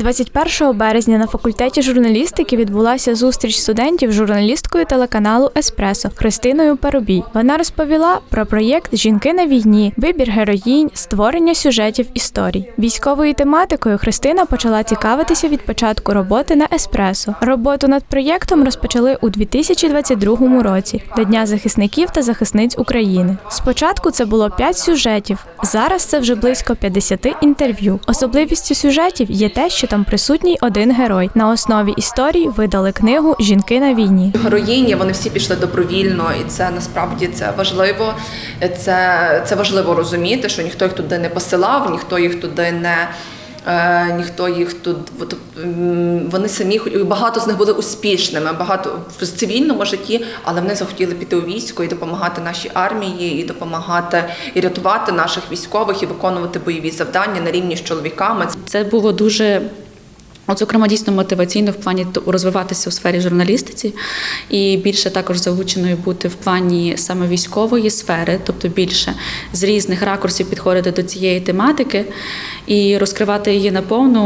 21 березня на факультеті журналістики відбулася зустріч студентів з журналісткою телеканалу Еспресо Христиною Парубій. Вона розповіла про проєкт Жінки на війні, вибір героїнь, створення сюжетів історій. Військовою тематикою Христина почала цікавитися від початку роботи на Еспресо. Роботу над проєктом розпочали у 2022 році до Дня захисників та захисниць України. Спочатку це було 5 сюжетів. Зараз це вже близько 50 інтерв'ю. Особливістю сюжетів є те, що там присутній один герой. На основі історій видали книгу Жінки на війні. Героїні вони всі пішли добровільно, і це насправді це важливо. Це, це важливо розуміти, що ніхто їх туди не посилав, ніхто їх туди не. Е, ніхто їх тут вони самі багато з них були успішними, багато в цивільному житті, але вони захотіли піти у військо і допомагати нашій армії, і допомагати і рятувати наших військових, і виконувати бойові завдання на рівні з чоловіками. Це було дуже. От, зокрема, дійсно мотиваційно в плані розвиватися у сфері журналістиці і більше також залученою бути в плані саме військової сфери, тобто більше з різних ракурсів підходити до цієї тематики і розкривати її наповну.